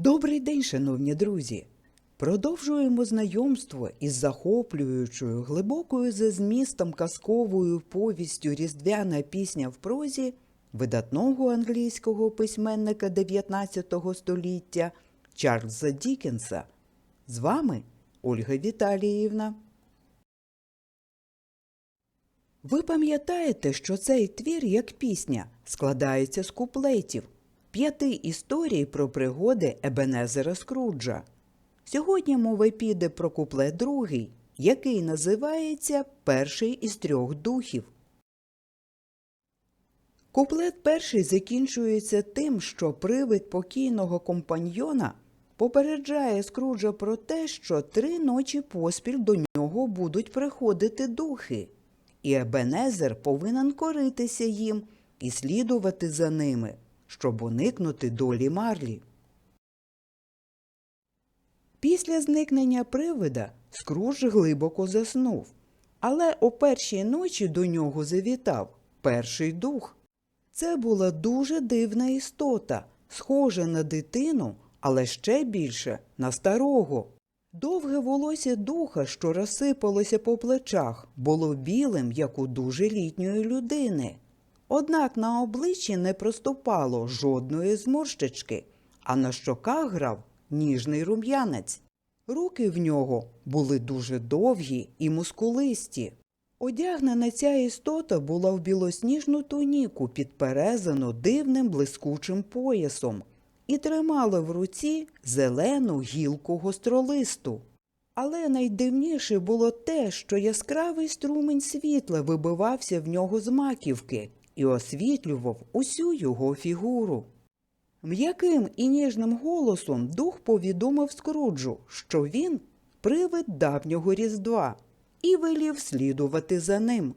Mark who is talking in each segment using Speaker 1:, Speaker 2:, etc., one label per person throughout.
Speaker 1: Добрий день, шановні друзі! Продовжуємо знайомство із захоплюючою, глибокою за змістом казковою повістю Різдвяна пісня в прозі видатного англійського письменника 19 століття Чарльза Дікенса. З вами Ольга Віталіївна. Ви пам'ятаєте, що цей твір, як пісня, складається з куплетів, п'яти історій про пригоди Ебенезера Скруджа. Сьогодні мова піде про куплет другий, який називається Перший із трьох духів. Куплет перший закінчується тим, що привид покійного компаньйона попереджає Скруджа про те, що три ночі поспіль до нього будуть приходити духи, і Ебенезер повинен коритися їм і слідувати за ними, щоб уникнути долі Марлі. Після зникнення привида Скрудж глибоко заснув, але о першій ночі до нього завітав перший дух. Це була дуже дивна істота, схожа на дитину, але ще більше на старого. Довге волосся духа, що розсипалося по плечах, було білим, як у дуже літньої людини. Однак на обличчі не проступало жодної зморщички, а на щоках грав ніжний рум'янець. Руки в нього були дуже довгі і мускулисті. Одягнена ця істота була в білосніжну туніку, підперезану дивним блискучим поясом, і тримала в руці зелену гілку гостролисту. Але найдивніше було те, що яскравий струмень світла вибивався в нього з маківки і освітлював усю його фігуру. М'яким і ніжним голосом дух повідомив Скруджу, що він привид давнього Різдва, і велів слідувати за ним.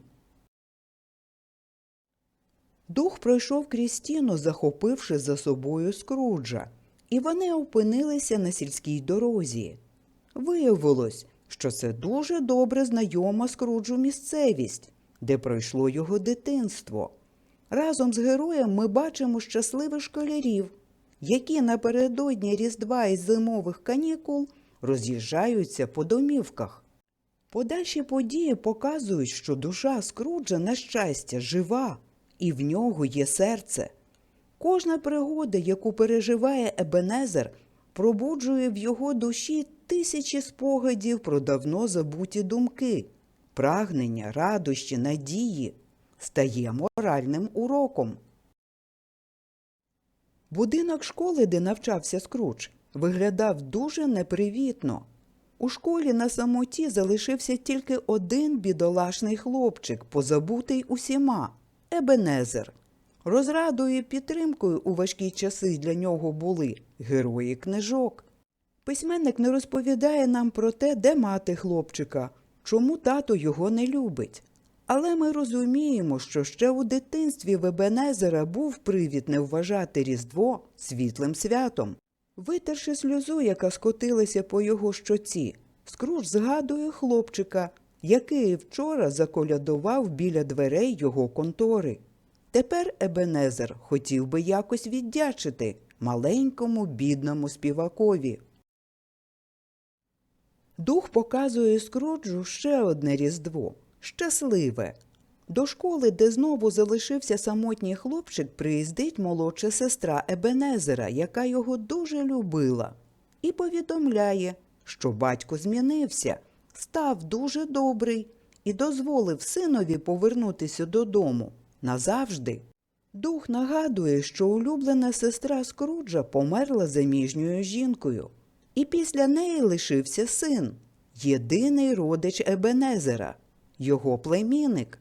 Speaker 1: Дух пройшов крізь стіну, захопивши за собою Скруджа, і вони опинилися на сільській дорозі. Виявилось, що це дуже добре знайома Скруджу місцевість, де пройшло його дитинство. Разом з героєм ми бачимо щасливих школярів, які напередодні Різдва і зимових канікул роз'їжджаються по домівках. Подальші події показують, що душа Скруджа, на щастя, жива, і в нього є серце. Кожна пригода, яку переживає Ебенезер, пробуджує в його душі тисячі спогадів про давно забуті думки, прагнення, радощі, надії, стає моральним уроком. Будинок школи, де навчався Скрудж, виглядав дуже непривітно. У школі на самоті залишився тільки один бідолашний хлопчик, позабутий усіма Ебенезер. Розрадою підтримкою у важкі часи для нього були герої книжок. Письменник не розповідає нам про те, де мати хлопчика, чому тато його не любить. Але ми розуміємо, що ще у дитинстві в Ебенезера був привід не вважати Різдво світлим святом. Витерши сльозу, яка скотилася по його щоці, Скрудж згадує хлопчика, який вчора заколядував біля дверей його контори. Тепер Ебенезер хотів би якось віддячити маленькому бідному співакові. Дух показує Скруджу ще одне різдво щасливе. До школи, де знову залишився самотній хлопчик, приїздить молодша сестра Ебенезера, яка його дуже любила, і повідомляє, що батько змінився, став дуже добрий і дозволив синові повернутися додому назавжди. Дух нагадує, що улюблена сестра Скруджа померла заміжньою жінкою, і після неї лишився син, єдиний родич Ебенезера, його племінник.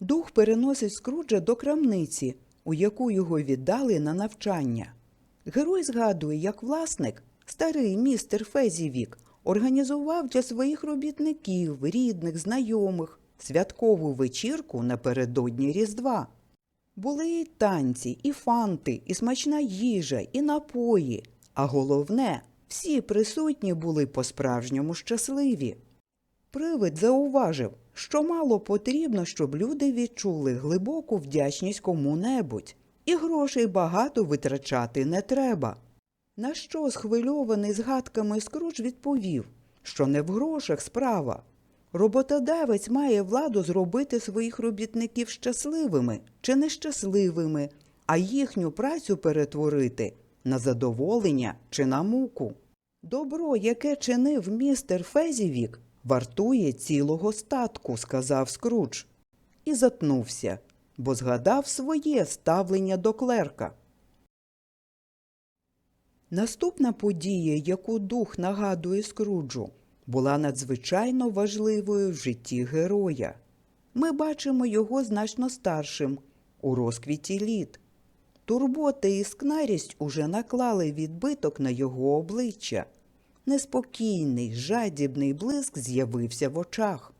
Speaker 1: Дух переносить Скруджа до крамниці, у яку його віддали на навчання. Герой згадує, як власник, старий містер Фезівік, організував для своїх робітників, рідних, знайомих святкову вечірку напередодні Різдва. Були і танці, і фанти, і смачна їжа, і напої. А головне, всі присутні були по-справжньому щасливі. Привид зауважив, що мало потрібно, щоб люди відчули глибоку вдячність кому-небудь, і грошей багато витрачати не треба. На що схвильований згадками Скрудж відповів, що не в грошах справа. Роботодавець має владу зробити своїх робітників щасливими чи нещасливими, а їхню працю перетворити на задоволення чи на муку. Добро, яке чинив містер Фезівік, вартує цілого статку, сказав Скрудж. І затнувся, бо згадав своє ставлення до клерка. Наступна подія, яку дух нагадує Скруджу, була надзвичайно важливою в житті героя. Ми бачимо його значно старшим, у розквіті літ. Турбота і скнарість уже наклали відбиток на його обличчя. Неспокійний, жадібний блиск з'явився в очах.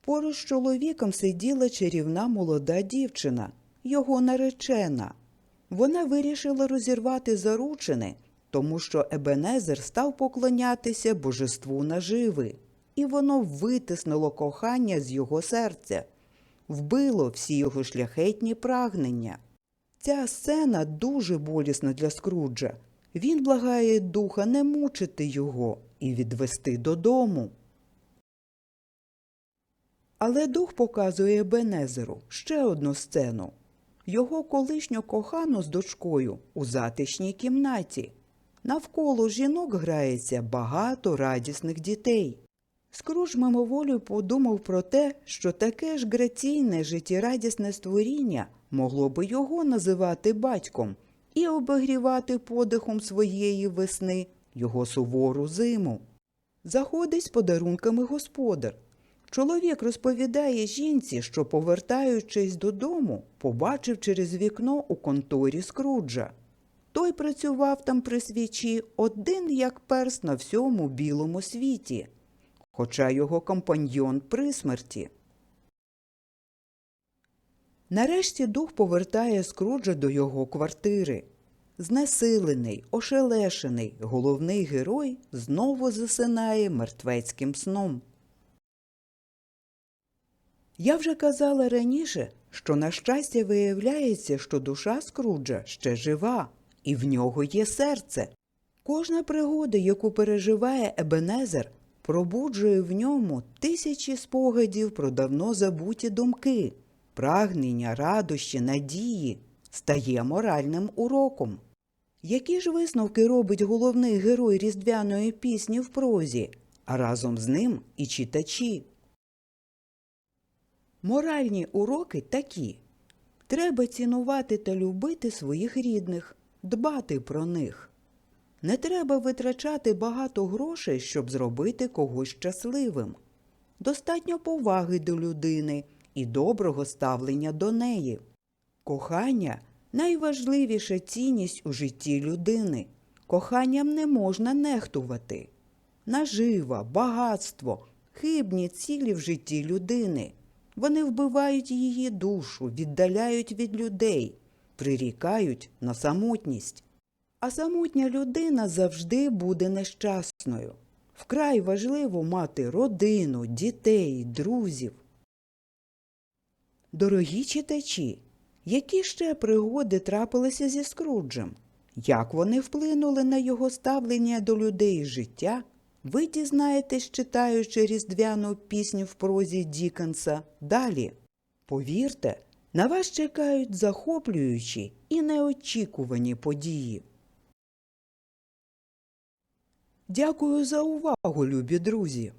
Speaker 1: Поруч з чоловіком сиділа чарівна молода дівчина, його наречена. Вона вирішила розірвати заручини, тому що Ебенезер став поклонятися божеству наживи, і воно витиснуло кохання з його серця, вбило всі його шляхетні прагнення. Ця сцена дуже болісна для Скруджа. Він благає духа не мучити його і відвести додому. Але дух показує Бенезеру ще одну сцену. Його колишню кохану з дочкою у затишній кімнаті. Навколо жінок грається багато радісних дітей. Скруж мимоволю подумав про те, що таке ж граційне життєрадісне створіння могло би його називати батьком і обігрівати подихом своєї весни його сувору зиму. Заходить з подарунками господар. Чоловік розповідає жінці, що, повертаючись додому, побачив через вікно у конторі Скруджа. Той працював там при свічі один як перс на всьому білому світі, хоча його компаньйон при смерті. Нарешті дух повертає Скруджа до його квартири. Знесилений, ошелешений, головний герой знову засинає мертвецьким сном. Я вже казала раніше, що на щастя виявляється, що душа Скруджа ще жива, і в нього є серце. Кожна пригода, яку переживає Ебенезер, пробуджує в ньому тисячі спогадів про давно забуті думки, прагнення, радощі, надії, стає моральним уроком. Які ж висновки робить головний герой різдвяної пісні в прозі, а разом з ним і читачі? Моральні уроки такі. Треба цінувати та любити своїх рідних, дбати про них. Не треба витрачати багато грошей, щоб зробити когось щасливим. Достатньо поваги до людини і доброго ставлення до неї. Кохання найважливіша цінність у житті людини. Коханням не можна нехтувати. Нажива, багатство, хибні цілі в житті людини. Вони вбивають її душу, віддаляють від людей, прирікають на самотність. А самотня людина завжди буде нещасною. Вкрай важливо мати родину, дітей, друзів. Дорогі читачі, які ще пригоди трапилися зі Скруджем? Як вони вплинули на його ставлення до людей і життя? Ви дізнаєтесь, читаючи різдвяну пісню в прозі Дікенса далі. Повірте, на вас чекають захоплюючі і неочікувані події. Дякую за увагу, любі друзі!